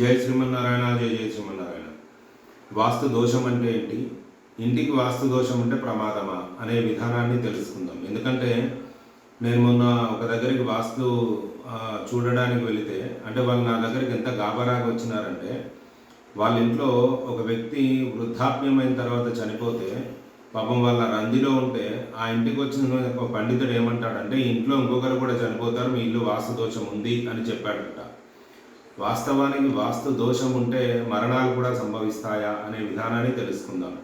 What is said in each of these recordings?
జై శ్రీమన్నారాయణ జై జై శ్రీమన్నారాయణ. వాస్తు దోషం అంటే ఏంటి? ఇంటికి వాస్తు దోషం అంటే ప్రమాదమా అనే విధానాన్ని తెలుసుకుందాం. ఎందుకంటే నేను మొన్న ఒక దగ్గరికి వాస్తు చూడడానికి వెళితే అంటే వాళ్ళు నా దగ్గరికి ఎంత గాబరాగా వచ్చినారంటే వాళ్ళ ఇంట్లో ఒక వ్యక్తి వృద్ధాప్యమైన తర్వాత చనిపోతే పాపం వాళ్ళ రందిలో ఉంటే ఆ ఇంటికి వచ్చిన ఒక పండితుడు ఏమంటాడంటే ఇంట్లో ఇంకొకరు కూడా చనిపోతారు మీ ఇల్లు వాస్తు దోషం ఉంది అని చెప్పాడట. వాస్తవానికి వాస్తు దోషం ఉంటే మరణాలు కూడా సంభవిస్తాయా అనే విధానాన్ని తెలుసుకుందాం.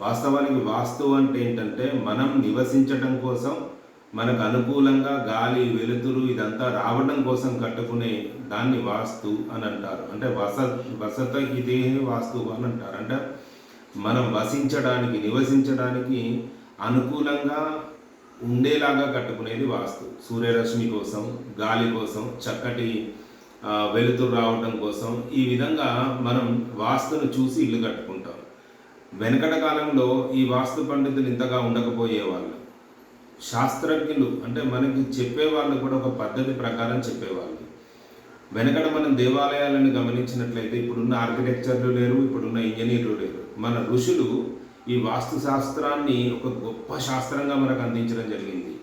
వాస్తవానికి వాస్తు అంటే ఏంటంటే మనం నివసించటం కోసం మనకు అనుకూలంగా గాలి వెలుతురు ఇదంతా రావడం కోసం కట్టుకునే దాన్ని వాస్తు అని అంటారు. అంటే వస వసత ఇదే వాస్తు అని అంటారు. అంటే మనం వసించడానికి నివసించడానికి అనుకూలంగా ఉండేలాగా కట్టుకునేది వాస్తు. సూర్యరశ్మి కోసం గాలి కోసం చక్కటి వెలుతురు రావడం కోసం ఈ విధంగా మనం వాస్తును చూసి ఇల్లు కట్టుకుంటాం. వెనకట కాలంలో ఈ వాస్తు పండితులు ఇంతగా ఉండకపోయేవాళ్ళు. శాస్త్రజ్ఞులు అంటే మనకి చెప్పేవాళ్ళు కూడా ఒక పద్ధతి ప్రకారం చెప్పేవాళ్ళు. వెనకడ మనం దేవాలయాలను గమనించినట్లయితే ఇప్పుడున్న ఆర్కిటెక్చర్లు లేరు ఇప్పుడున్న ఇంజనీర్లు లేరు. మన ఋషులు ఈ వాస్తు శాస్త్రాన్ని ఒక గొప్ప శాస్త్రంగా మనకు అందించడం జరిగింది.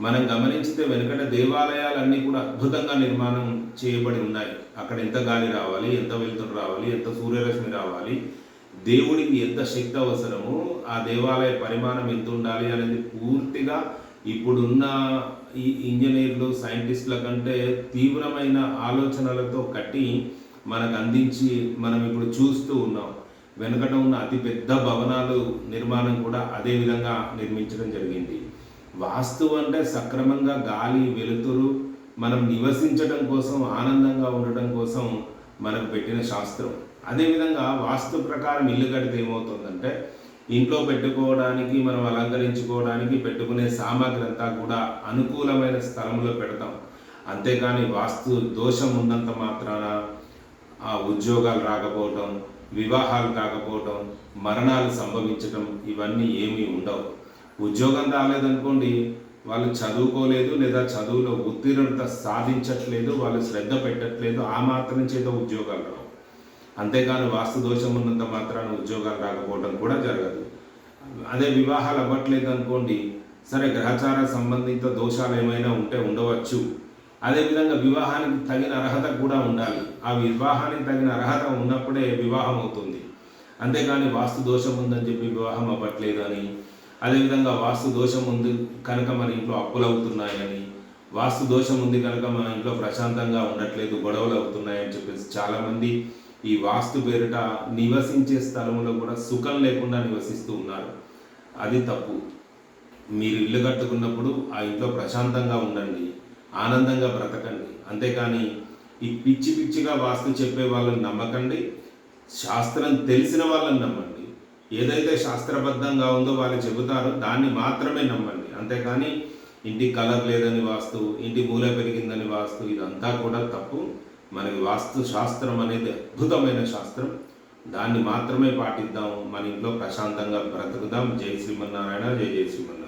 మనం గమనించితే వెనుకట దేవాలయాలన్నీ కూడా అద్భుతంగా నిర్మాణం చేయబడి ఉన్నాయి. అక్కడ ఎంత గాలి రావాలి ఎంత వెలుతురు రావాలి ఎంత సూర్యరశ్మి రావాలి దేవుడికి ఎంత శక్తి అవసరమో ఆ దేవాలయ పరిమాణం ఎంత ఉండాలి అనేది పూర్తిగా ఇప్పుడున్న ఈ ఇంజనీర్లు సైంటిస్టుల కంటే తీవ్రమైన ఆలోచనలతో కట్టి మనకు అందించి మనం ఇప్పుడు చూస్తూ ఉన్నాం. వెనుకట ఉన్న అతిపెద్ద భవనాలు నిర్మాణం కూడా అదే విధంగా నిర్మించడం జరిగింది. వాస్తు అంటే సక్రమంగా గాలి వెలుతురు మనం నివసించడం కోసం ఆనందంగా ఉండటం కోసం మనకు పెట్టిన శాస్త్రం. అదేవిధంగా వాస్తు ప్రకారం ఇల్లు కడితే ఏమవుతుందంటే ఇంట్లో పెట్టుకోవడానికి మనం అలంకరించుకోవడానికి పెట్టుకునే సామాగ్రి అంతా కూడా అనుకూలమైన స్థలంలో పెడతాం. అంతేకాని వాస్తు దోషం ఉన్నంత మాత్రాన ఆ ఉద్యోగాలు రాకపోవటం వివాహాలు కాకపోవటం మరణాలు సంభవించటం ఇవన్నీ ఏమీ ఉండవు. ఉద్యోగం రాలేదనుకోండి వాళ్ళు చదువుకోలేదు లేదా చదువులో ఉత్తీర్ణత సాధించట్లేదు వాళ్ళు శ్రద్ధ పెట్టట్లేదు ఆ మాత్రం చేత ఉద్యోగాలు రావు. అంతేకాని వాస్తు దోషం ఉన్నంత మాత్రాన ఉద్యోగాలు రాకపోవడం కూడా జరగదు. అదే వివాహాలు అవ్వట్లేదు అనుకోండి సరే గ్రహచార సంబంధిత దోషాలు ఏమైనా ఉంటే ఉండవచ్చు. అదేవిధంగా వివాహానికి తగిన అర్హత కూడా ఉండాలి. ఆ వివాహానికి తగిన అర్హత ఉన్నప్పుడే వివాహం అవుతుంది. అంతేకాని వాస్తు దోషం ఉందని చెప్పి వివాహం అవ్వట్లేదు అని అదేవిధంగా వాస్తు దోషం ఉంది కనుక మన ఇంట్లో అప్పులు అవుతున్నాయని వాస్తు దోషం ఉంది కనుక మన ఇంట్లో ప్రశాంతంగా ఉండట్లేదు గొడవలు అవుతున్నాయని చెప్పేసి చాలామంది ఈ వాస్తు పేరిట నివసించే స్థలంలో కూడా సుఖం లేకుండా నివసిస్తూ ఉన్నారు. అది తప్పు. మీరు ఇల్లు కట్టుకున్నప్పుడు ఆ ఇంట్లో ప్రశాంతంగా ఉండండి ఆనందంగా బ్రతకండి. అంతేకాని ఈ పిచ్చి పిచ్చిగా వాస్తు చెప్పే వాళ్ళని నమ్మకండి శాస్త్రం తెలిసిన వాళ్ళని నమ్మండి. ఏదైతే శాస్త్రబద్ధంగా ఉందో వాళ్ళు చెబుతారో దాన్ని మాత్రమే నమ్మండి. అంతేకాని ఇంటి కలర్ లేదని వాస్తు ఇంటి మూల పెరిగిందని వాస్తు ఇదంతా కూడా తప్పు. మనకి వాస్తు శాస్త్రం అనేది అద్భుతమైన శాస్త్రం. దాన్ని మాత్రమే పాటిద్దాం మన ఇంట్లో ప్రశాంతంగా బ్రతుకుదాం. జై శ్రీమన్నారాయణ జై జై శ్రీమన్నారాయణ.